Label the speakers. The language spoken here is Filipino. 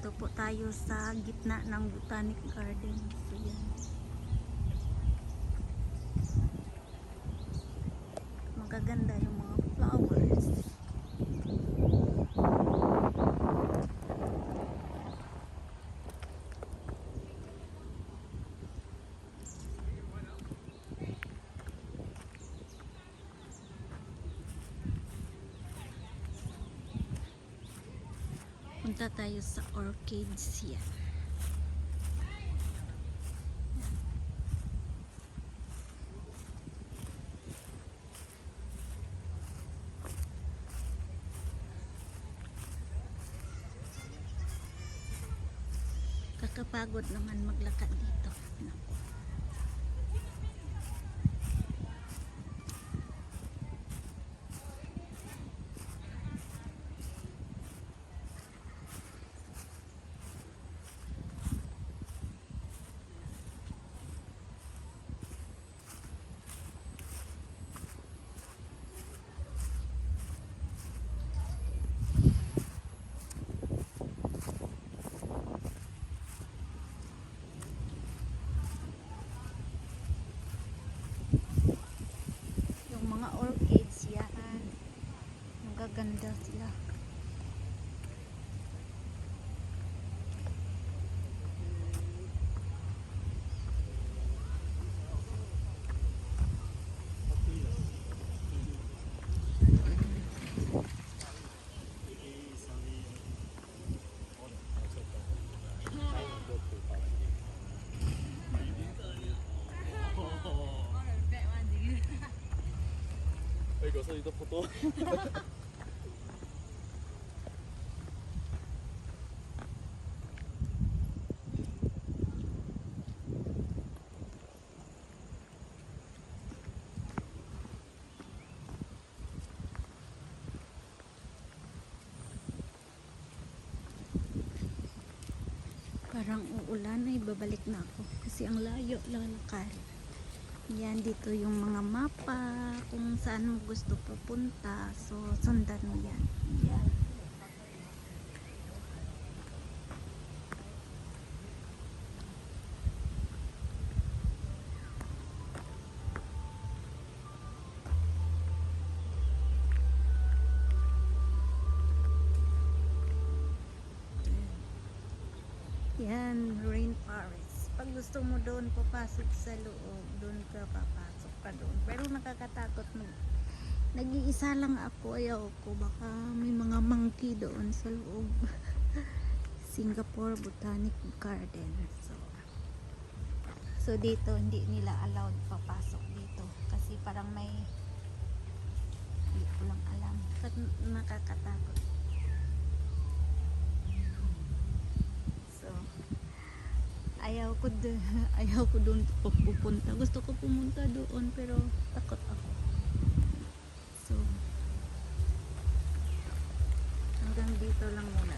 Speaker 1: Dito po tayo sa gitna ng Botanic Garden. So, yan. Magaganda yung mga flowers. Punta tayo sa orchids yan. Kakapagod naman maglakad dito. Naku. Magaganda sila.
Speaker 2: Oi, gostou de foto?
Speaker 1: Parang uulan ay babalik na ako kasi ang layo lalakad. Yan dito yung mga mapa kung saan mo gusto pupunta. So sundan mo yan. Yan. Yan, rainforest. Pag gusto mo doon papasok sa loob, doon ka papasok ka doon. Pero nakakatakot mo. Nag-iisa lang ako, ayaw ko. Baka may mga monkey doon sa loob. Singapore Botanic Garden. So, so dito hindi nila allowed papasok dito. Kasi parang may hindi ko lang alam. Kat nakakatakot. ayaw ko ayaw ko doon pupunta. Gusto ko pumunta doon pero takot ako. So hanggang dito lang muna.